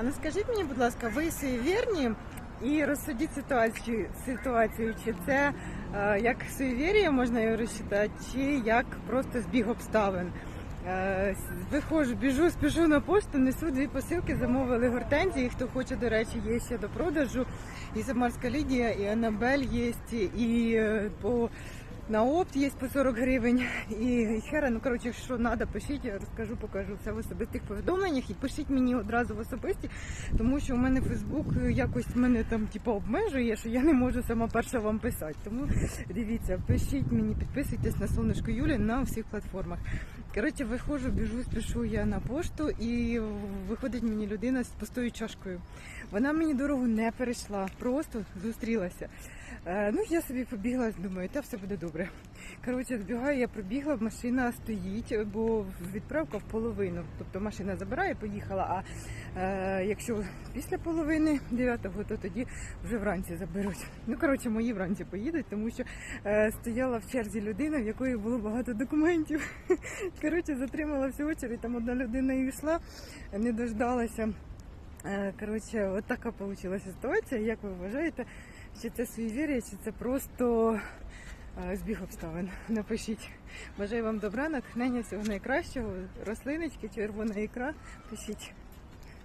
А ну скажіть мені, будь ласка, ви суєвірні і розсудіть ситуацію, ситуацію, чи це е, як суєвір'я можна його розчитати, чи як просто збіг обставин. Е, виходжу, біжу, спішу на пошту, несу дві посилки, замовили гортензії. Хто хоче, до речі, є ще до продажу. І Самарська Лідія, і Анабель є, і е, по на опт є по 40 гривень. І хера, ну коротше, що треба, пишіть, я розкажу, покажу все в особистих повідомленнях і пишіть мені одразу в особисті, тому що у мене Фейсбук якось мене там типу, обмежує, що я не можу сама перша вам писати. Тому дивіться, пишіть мені, підписуйтесь на сонечко Юлі на всіх платформах. Коротше, виходжу, біжу, спішу я на пошту, і виходить мені людина з пустою чашкою. Вона мені дорогу не перейшла, просто зустрілася. Е, ну, я собі побігла, думаю, та все буде добре. Коротше, збігаю, я пробігла, машина стоїть, бо відправка в половину. Тобто машина забирає, поїхала. А е, якщо після половини 9-го, то тоді вже вранці заберуть. Ну, коротше, мої вранці поїдуть, тому що е, стояла в черзі людина, в якої було багато документів. Коротше, затримала всю очередь, там одна людина і йшла, не дождалася. Е, Коротше, от така вийшла ситуація. Як ви вважаєте, чи це суєвір'я, чи це просто збіг обставин? Напишіть. Бажаю вам добра, натхнення, всього найкращого, рослиночки, червона ікра. Пишіть.